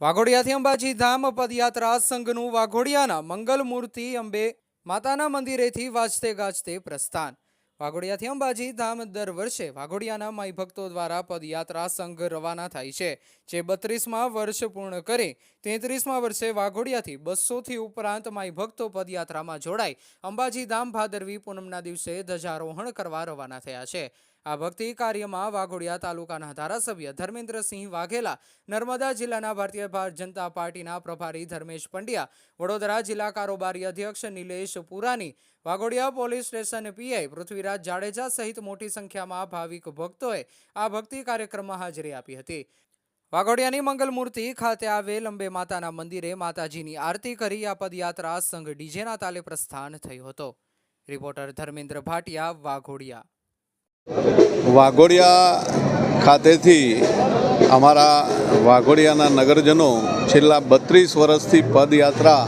વાઘોડિયાથી અંબાજી ધામ પદયાત્રા સંઘનું વાઘોડિયાના મંગલ મૂર્તિ અંબે માતાના મંદિરેથી વાજતે ગાજતે પ્રસ્થાન. વાઘોડિયાથી અંબાજી ધામ દર વર્ષે વાઘોડિયાના માઈ ભક્તો દ્વારા પદયાત્રા સંઘ રવાના થાય છે, જે બત્રીસમાં વર્ષ પૂર્ણ કરે. તેત્રીસમાં વર્ષે વાઘોડિયાથી બસોથી ઉપરાંત માઈ ભક્તો પદયાત્રામાં જોડાઈ અંબાજી ધામ ભાદરવી પૂનમના દિવસે ધ્વજારોહણ કરવા રવાના થયા છે. આ ભક્તિ કાર્યમાં વાઘોડિયા તાલુકાના ધારાસભ્ય ધર્મેન્દ્રસિંહ વાઘેલા, નર્મદા જિલ્લાના ભારતીય જનતા પાર્ટીના પ્રભારી ધર્મેશ પંડ્યા, વડોદરા જિલ્લા કારોબારી અધ્યક્ષ Nilesh Purani Waghodia police station PI Prithviraj Jadeja સહિત મોટી સંખ્યામાં ભાવિક ભક્તોએ આ ભક્તિ કાર્યક્રમમાં હાજરી આપી હતી. વાઘોડિયાની મંગલમૂર્તિ ખાતે આવેલ અંબે માતાના મંદિરે માતાજીની આરતી કરી આ પદયાત્રા સંઘ ડીજેના તાલે પ્રસ્થાન થયો હતો. રિપોર્ટર ધર્મેન્દ્ર ભાટિયા, વાઘોડિયા. વાઘોડિયા ખાતેથી અમારા વાઘોડિયાના નગરજનો છેલ્લા બત્રીસ વર્ષથી પદયાત્રા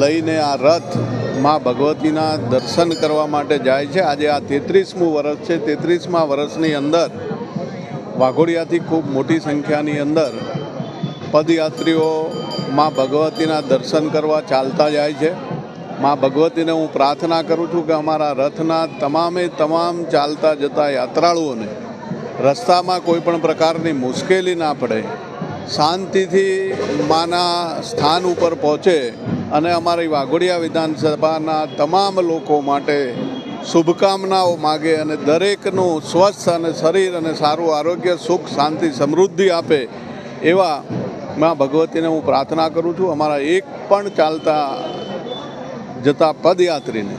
લઈને આ રથમાં ભગવતીના દર્શન કરવા માટે જાય છે. આજે આ તેત્રીસમું વર્ષ છે. તેત્રીસમા વર્ષની અંદર વાઘોડિયાથી ખૂબ મોટી સંખ્યાની અંદર પદયાત્રીઓ માં ભગવતીના દર્શન કરવા ચાલતા જાય છે. માં ભગવતીને હું પ્રાર્થના કરું છું કે અમારા રથના તમામે તમામ ચાલતા જતા યાત્રાળુઓને રસ્તામાં કોઈ પણ પ્રકારની મુશ્કેલી ના પડે, શાંતિથી માના સ્થાન ઉપર પહોંચે અને અમારી વાઘોડિયા વિધાનસભાના તમામ લોકો માટે શુભકામનાઓ માગે અને દરેકનું સ્વસ્થ અને શરીર અને સારું આરોગ્ય, સુખ, શાંતિ, સમૃદ્ધિ આપે એવા માં ભગવતીને હું પ્રાર્થના કરું છું. અમારા એક પણ ચાલતા જતા પદયાત્રીને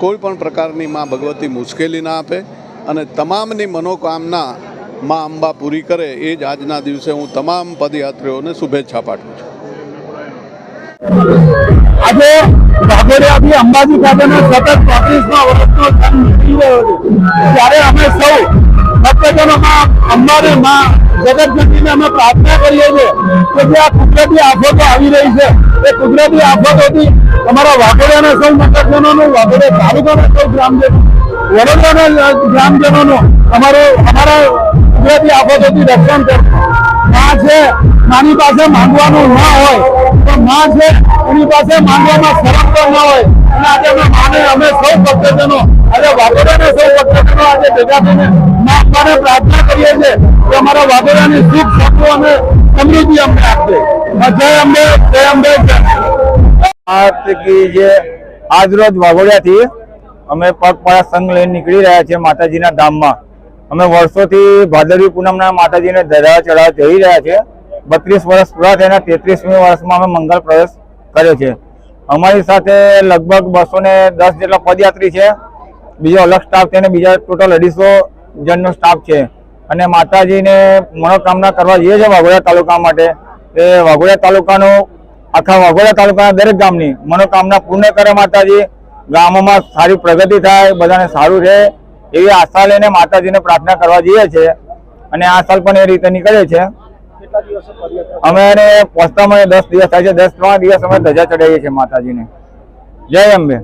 કોઈ પણ પ્રકારની માં ભગવતી મુશ્કેલી ના આપે અને તમામની મનોકામના માં અંબા પૂરી કરે એ જ આજના દિવસે હું તમામ પદયાત્રીઓને શુભેચ્છા પાઠવું છું. આજે વાઘોડિયાથી અંબાજી ખાતેનો સતત પાંત્રીસમાં વર્ષનો જન્મ નીકળી રહ્યો છે. ત્યારે અમે સૌ આફતોથી અમારા કુદરતી આફતોથી રક્ષણ કરશે માં છે માની પાસે માંગવાનું ના હોય, તો માં છે, એની પાસે માંગવામાં સરળ ના હોય. અને આજે અમે અમે સૌ ભક્તજનો આજે વાઘોડિયાના સૌ ભક્તજનો આજે ભેગા થઈને મા પ્રાર્થના કરીએ છીએ કે અમારા વાઘોડાની સુખ શકું અને સમૃદ્ધિ અમને આપશે જય અંબે જય અંબે જે આજ રોજ વાઘોડિયાથી અમે પગપાળા સંઘ લઈને નીકળી રહ્યા છીએ માતાજીના ધામમાં. અમે વર્ષોથી ભાદરવી પૂનમના માતાજીને ધરા ચઢાવ જઈ રહ્યા છીએ. બત્રીસ વર્ષ પૂરા થયા તેત્રીસમી વર્ષમાં અમે મંગલ પ્રવેશ કર્યો છે. અમારી સાથે લગભગ બસો ને દસ જેટલા પદયાત્રી છે. બીજો અલગ સ્ટાફ છે અને બીજા ટોટલ અઢીસો જણનો સ્ટાફ છે. અને માતાજીને મનોકામના કરવા જઈએ છીએ વાઘોડિયા તાલુકા માટે એ વાઘોડિયા તાલુકાનું આખા વાઘોડિયા તાલુકાના દરેક ગામની મનોકામના પૂર્ણ કરે માતાજી. ગામોમાં સારી પ્રગતિ થાય બધાને સારું રહે એવી આશા લઈને માતાજીને પ્રાર્થના કરવા જઈએ છીએ. અને આ સાલ પણ એ રીતે નીકળે છે. અમે એને પહોંચતા મને દસ દિવસ થાય છે દસ ત્રણ દિવસ અમે ધજા ચડાવીએ છીએ માતાજીને. જય અંબે.